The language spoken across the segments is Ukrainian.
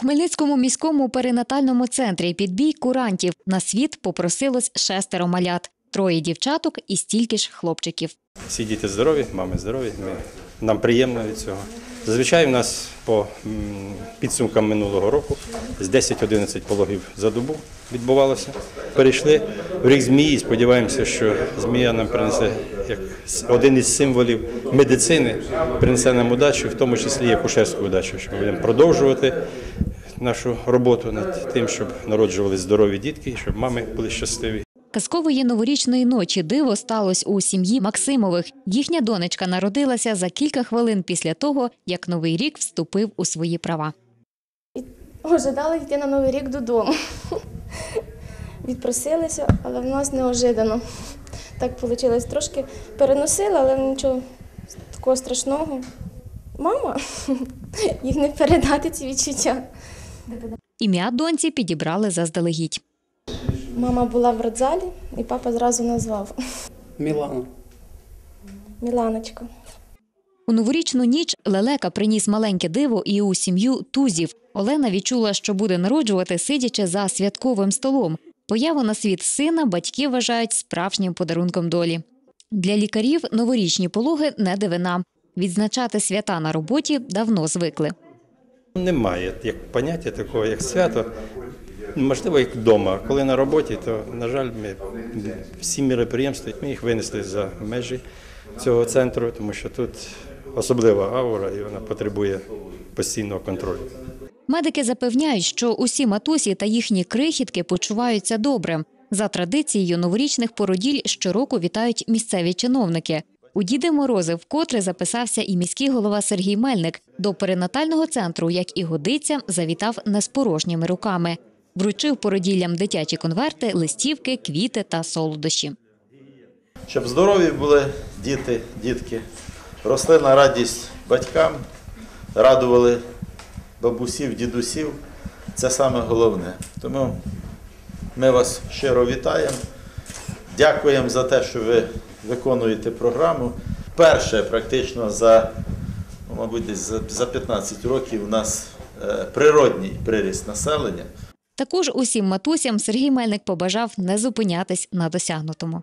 Хмельницькому міському перинатальному центрі під бій курантів на світ попросилось шестеро малят, троє дівчаток і стільки ж хлопчиків. Всі діти здорові, мами здорові. Ми, нам приємно від цього. Зазвичай у нас по підсумкам минулого року з 10-11 пологів за добу відбувалося. Перейшли в рік змії. Сподіваємося, що змія нам принесе як один із символів медицини, принесе нам удачу, в тому числі і акушерську удачу, що ми будемо продовжувати нашу роботу над тим, щоб народжували здорові дітки, щоб мами були щасливі. Казкової новорічної ночі диво сталося у сім'ї Максимових. Їхня донечка народилася за кілька хвилин після того, як новий рік вступив у свої права. Ожидали йти на Новий рік додому. Відпросилися, але в нас неожиданно. Так вийшло. Трошки переносили, але нічого такого страшного. Мама, їх не передати ці відчуття. Ім'я доньці підібрали заздалегідь. Мама була в родзалі, і папа зразу назвав Мілана. Міланочка. У новорічну ніч лелека приніс маленьке диво і у сім'ю тузів. Олена відчула, що буде народжувати, сидячи за святковим столом. Появу на світ сина батьки вважають справжнім подарунком долі. Для лікарів новорічні пологи не дивина. Відзначати свята на роботі давно звикли. Немає як поняття такого, як свято. Можливо, як вдома. Коли на роботі, то, на жаль, ми всі міроприємства ми їх винесли за межі цього центру, тому що тут особлива аура і вона потребує постійного контролю. Медики запевняють, що усі матусі та їхні крихітки почуваються добре. За традицією новорічних породіль щороку вітають місцеві чиновники. У Діди Морози вкотре записався і міський голова Сергій Мельник. До перинатального центру, як і годиться, завітав не з порожніми руками. Вручив породіллям дитячі конверти, листівки, квіти та солодощі. Щоб здорові були діти, дітки, росли на радість батькам, радували бабусів, дідусів. Це саме головне. Тому ми вас щиро вітаємо. Дякуємо за те, що ви виконуєте програму. Перше, практично за, ну, мабуть, десь за- за 15 років у нас е, природній приріст населення. Також усім матусям Сергій Мельник побажав не зупинятись на досягнутому.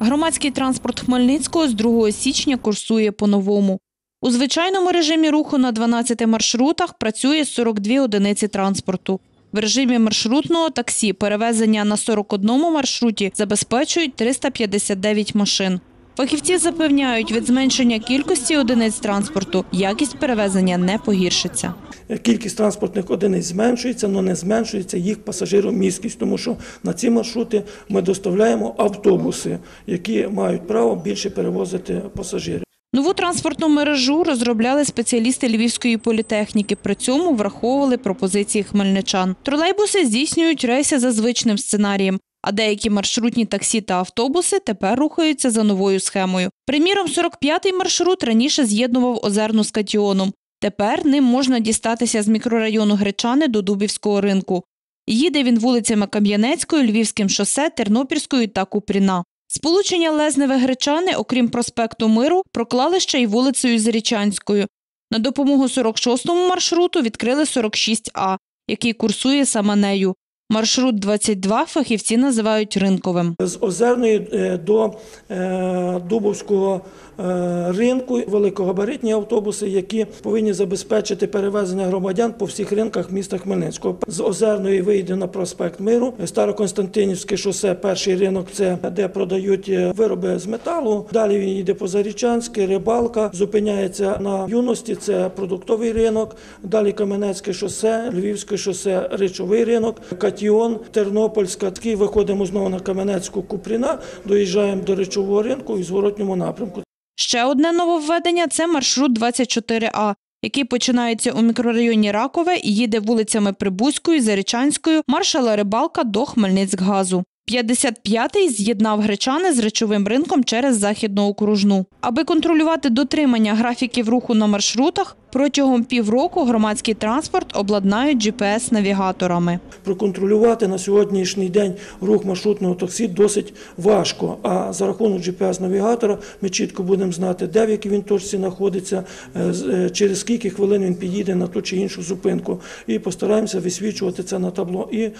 Громадський транспорт Хмельницького з 2 січня курсує по-новому. У звичайному режимі руху на 12 маршрутах працює 42 одиниці транспорту. В режимі маршрутного таксі перевезення на 41 маршруті забезпечують 359 машин. Фахівці запевняють, від зменшення кількості одиниць транспорту якість перевезення не погіршиться. Кількість транспортних одиниць зменшується, але не зменшується їх пасажиромісткість, тому що на ці маршрути ми доставляємо автобуси, які мають право більше перевозити пасажирів. Нову транспортну мережу розробляли спеціалісти Львівської політехніки. При цьому враховували пропозиції хмельничан. Тролейбуси здійснюють рейси за звичним сценарієм, а деякі маршрутні таксі та автобуси тепер рухаються за новою схемою. Приміром, 45-й маршрут раніше з'єднував Озерну з Катіоном. Тепер ним можна дістатися з мікрорайону Гречани до Дубівського ринку. Їде він вулицями Кам'янецької, Львівським шосе, Тернопільською та Купріна. Сполучення Лезневе-Гречани, окрім проспекту Миру, проклали ще й вулицею Зарічанською. На допомогу 46-му маршруту відкрили 46А, який курсує саме нею. Маршрут 22 фахівці називають ринковим. З Озерної е, до е, Дубовського е, ринку великогабаритні автобуси, які повинні забезпечити перевезення громадян по всіх ринках міста Хмельницького. З Озерної вийде на проспект Миру, Староконстантинівське шосе, перший ринок це де продають вироби з металу. Далі він йде по Зарічанське, рибалка, зупиняється на юності. Це продуктовий ринок. Далі Кам'янецьке шосе, Львівське шосе, речовий ринок, Катіон, Тернопільська. Такий виходимо знову на Кам'янецьку Купріна, доїжджаємо до речового ринку і зворотньому напрямку. Ще одне нововведення – це маршрут 24А, який починається у мікрорайоні Ракове і їде вулицями Прибузькою, Зарічанською, маршала Рибалка до Хмельницькгазу. 55-й з'єднав гречани з речовим ринком через західну окружну. Аби контролювати дотримання графіків руху на маршрутах, Протягом півроку громадський транспорт обладнають GPS-навігаторами. Проконтролювати на сьогоднішній день рух маршрутного таксі досить важко. А за рахунок GPS-навігатора ми чітко будемо знати, де в якій він точці знаходиться, е, е, через скільки хвилин він підійде на ту чи іншу зупинку. І постараємося висвічувати це на табло і е,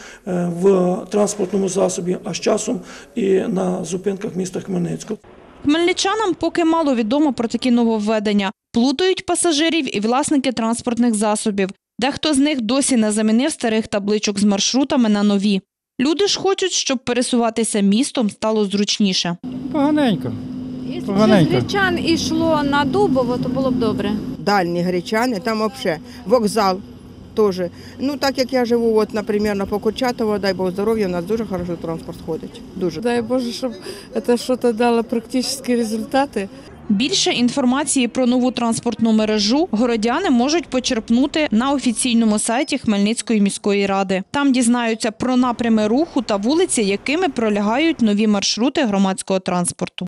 в транспортному засобі, а з часом і на зупинках міста Хмельницького. Хмельничанам поки мало відомо про такі нововведення. Плутають пасажирів і власники транспортних засобів. Дехто з них досі не замінив старих табличок з маршрутами на нові. Люди ж хочуть, щоб пересуватися містом стало зручніше. Поганенько. Якщо б з Гречан йшло на Дубово, то було б добре. дальні гречани, там взагалі вокзал теж. Ну, так як я живу, от, наприклад, на Покурчатово, дай Бог здоров'я, у нас дуже хороший транспорт ходить. Дуже. Дай Боже, щоб це щось дало практичні результати. Більше інформації про нову транспортну мережу городяни можуть почерпнути на офіційному сайті Хмельницької міської ради. Там дізнаються про напрями руху та вулиці, якими пролягають нові маршрути громадського транспорту.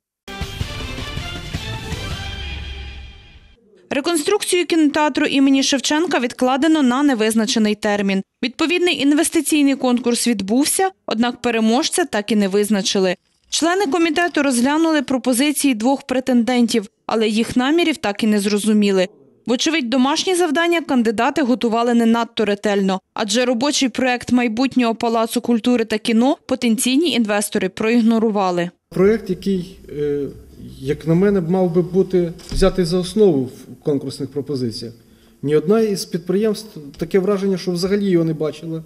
Реконструкцію кінотеатру імені Шевченка відкладено на невизначений термін. Відповідний інвестиційний конкурс відбувся, однак переможця так і не визначили. Члени комітету розглянули пропозиції двох претендентів, але їх намірів так і не зрозуміли. Вочевидь, домашні завдання кандидати готували не надто ретельно, адже робочий проект майбутнього палацу культури та кіно потенційні інвестори проігнорували. Проєкт, який, е, як на мене, мав би бути взятий за основу в конкурсних пропозиціях. Ні одна із підприємств таке враження, що взагалі його не бачила.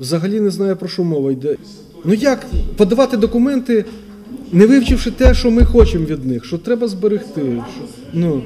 Взагалі не знає, про що мова йде. Ну як подавати документи, не вивчивши те, що ми хочемо від них, що треба зберегти. Що, ну,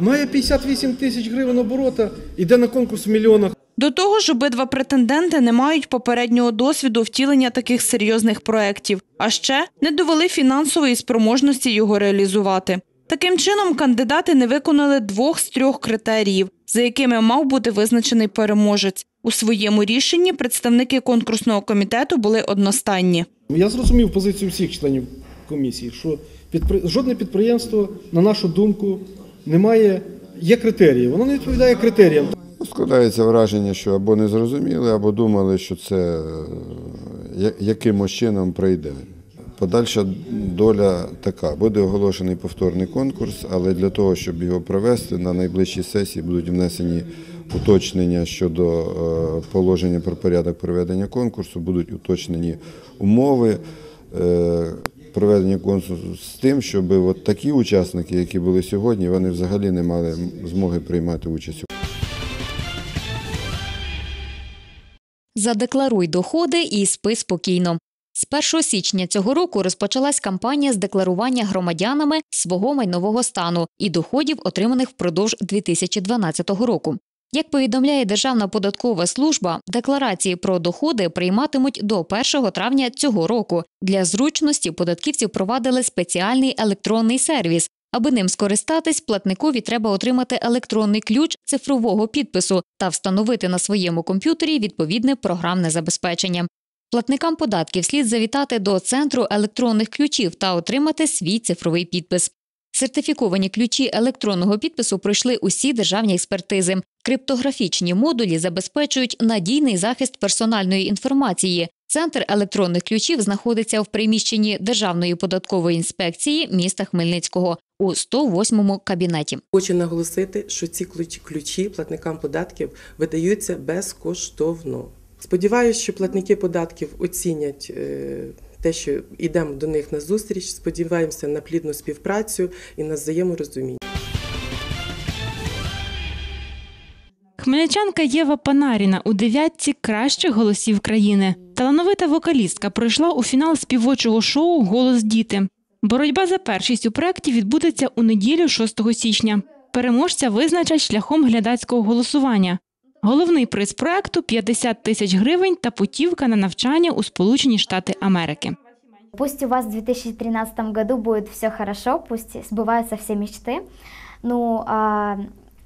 має 58 тисяч гривень оборота, йде на конкурс в мільйонах. До того ж, обидва претенденти не мають попереднього досвіду втілення таких серйозних проєктів, а ще не довели фінансової спроможності його реалізувати. Таким чином, кандидати не виконали двох з трьох критеріїв, за якими мав бути визначений переможець. У своєму рішенні представники конкурсного комітету були одностайні. Я зрозумів позицію всіх членів комісії, що підпри... жодне підприємство, на нашу думку, не має. Є критерії, воно не відповідає критеріям. Складається враження, що або не зрозуміли, або думали, що це е, якимось чином пройде. Подальша доля така. Буде оголошений повторний конкурс, але для того, щоб його провести, на найближчій сесії будуть внесені уточнення щодо е, положення про порядок проведення конкурсу, будуть уточнені умови. е, Проведення конкурсу з тим, щоб от такі учасники, які були сьогодні, вони взагалі не мали змоги приймати участь Задекларуй доходи і спи спокійно. З 1 січня цього року розпочалась кампанія з декларування громадянами свого майнового стану і доходів, отриманих впродовж 2012 року. Як повідомляє Державна податкова служба, декларації про доходи прийматимуть до 1 травня цього року. Для зручності податківці впровадили спеціальний електронний сервіс. Аби ним скористатись, платникові треба отримати електронний ключ цифрового підпису та встановити на своєму комп'ютері відповідне програмне забезпечення. Платникам податків слід завітати до центру електронних ключів та отримати свій цифровий підпис. Сертифіковані ключі електронного підпису пройшли усі державні експертизи. Криптографічні модулі забезпечують надійний захист персональної інформації. Центр електронних ключів знаходиться в приміщенні Державної податкової інспекції міста Хмельницького у 108-му кабінеті. Хочу наголосити, що ці ключ- ключі платникам податків видаються безкоштовно. Сподіваюся, що платники податків оцінять е, те, що йдемо до них на зустріч. Сподіваємося на плідну співпрацю і на взаєморозуміння. Хмельничанка Єва Панаріна у дев'ятці кращих голосів країни. Талановита вокалістка пройшла у фінал співочого шоу Голос діти. Боротьба за першість у проєкті відбудеться у неділю 6 січня. Переможця визначать шляхом глядацького голосування. Головний приз проекту 50 тисяч гривень та путівка на навчання у Сполучені Штати Америки. Пусть у вас в 2013 году будет все хорошо, пусть сбываются все мечты. Ну, а,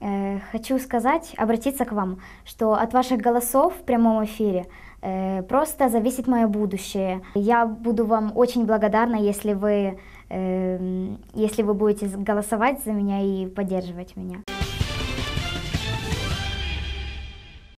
э, хочу сказать, обратиться к вам, что от ваших голосов в прямом эфире э, просто зависит мое будущее. Я буду вам очень благодарна, если вы, э, если вы будете голосовать за меня и поддерживать меня.